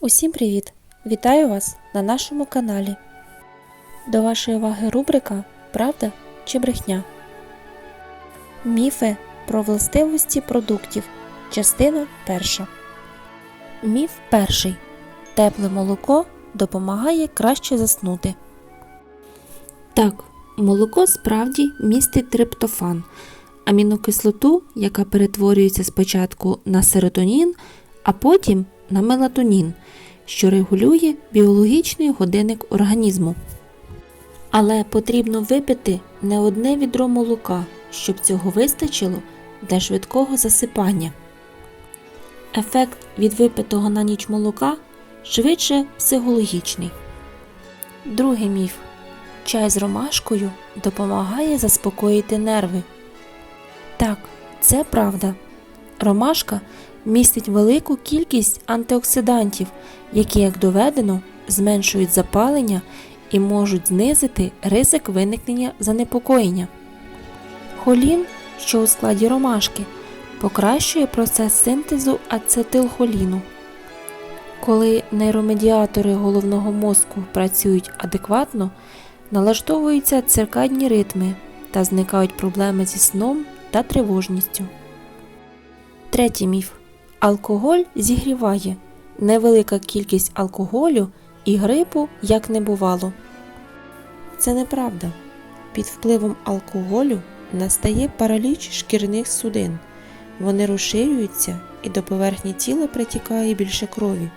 Усім привіт! Вітаю вас на нашому каналі. До вашої уваги рубрика Правда чи брехня. Міфи про властивості продуктів. Частина перша. Міф перший. Тепле молоко допомагає краще заснути. Так, молоко справді містить триптофан, амінокислоту, яка перетворюється спочатку на серотонін, а потім на мелатонін, що регулює біологічний годинник організму. Але потрібно випити не одне відро молока, щоб цього вистачило для швидкого засипання. Ефект від випитого на ніч молока швидше психологічний. Другий міф. Чай з ромашкою допомагає заспокоїти нерви. Так, це правда. Ромашка містить велику кількість антиоксидантів, які, як доведено, зменшують запалення і можуть знизити ризик виникнення занепокоєння. Холін, що у складі ромашки, покращує процес синтезу ацетилхоліну. Коли нейромедіатори головного мозку працюють адекватно, налаштовуються циркадні ритми та зникають проблеми зі сном та тривожністю. Третій міф. Алкоголь зігріває. Невелика кількість алкоголю і грипу як не бувало. Це неправда. Під впливом алкоголю настає параліч шкірних судин. Вони розширюються і до поверхні тіла притікає більше крові.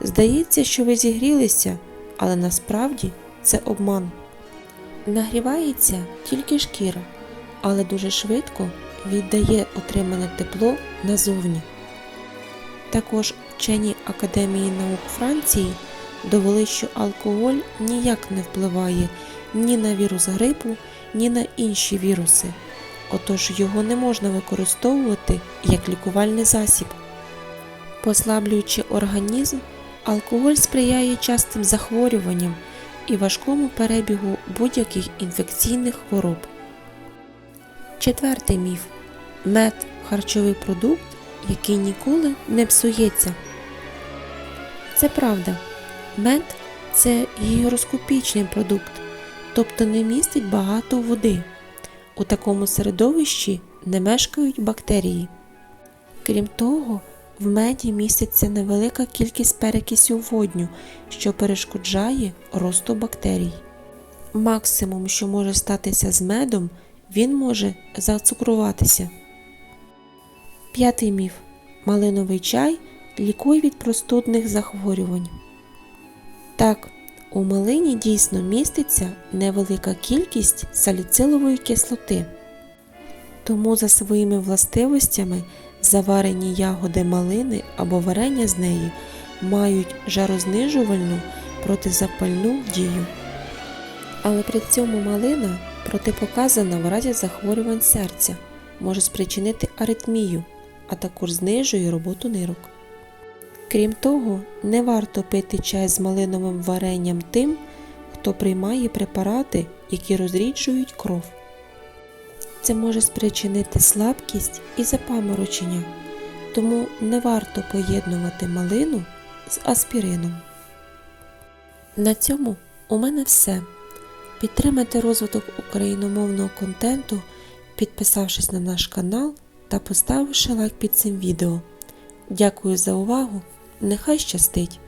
Здається, що ви зігрілися, але насправді це обман. Нагрівається тільки шкіра, але дуже швидко віддає отримане тепло назовні. Також вчені Академії наук Франції довели, що алкоголь ніяк не впливає ні на вірус грипу, ні на інші віруси, отож його не можна використовувати як лікувальний засіб. Послаблюючи організм, алкоголь сприяє частим захворюванням і важкому перебігу будь-яких інфекційних хвороб. Четвертий міф. Мед харчовий продукт, який ніколи не псується. Це правда. Мед це гігроскопічний продукт, тобто не містить багато води. У такому середовищі не мешкають бактерії. Крім того, в меді міститься невелика кількість перекисю водню, що перешкоджає росту бактерій. Максимум, що може статися з медом, він може зацукруватися. П'ятий міф. Малиновий чай лікує від простудних захворювань. Так, у малині дійсно міститься невелика кількість саліцилової кислоти. Тому за своїми властивостями заварені ягоди малини або варення з неї мають жарознижувальну протизапальну дію. Але при цьому малина протипоказана в разі захворювань серця, може спричинити аритмію, а також знижує роботу нирок. Крім того, не варто пити чай з малиновим варенням тим, хто приймає препарати, які розріджують кров. Це може спричинити слабкість і запаморочення, тому не варто поєднувати малину з аспірином. На цьому у мене все. Підтримайте розвиток україномовного контенту, підписавшись на наш канал та поставивши лайк під цим відео. Дякую за увагу! Нехай щастить!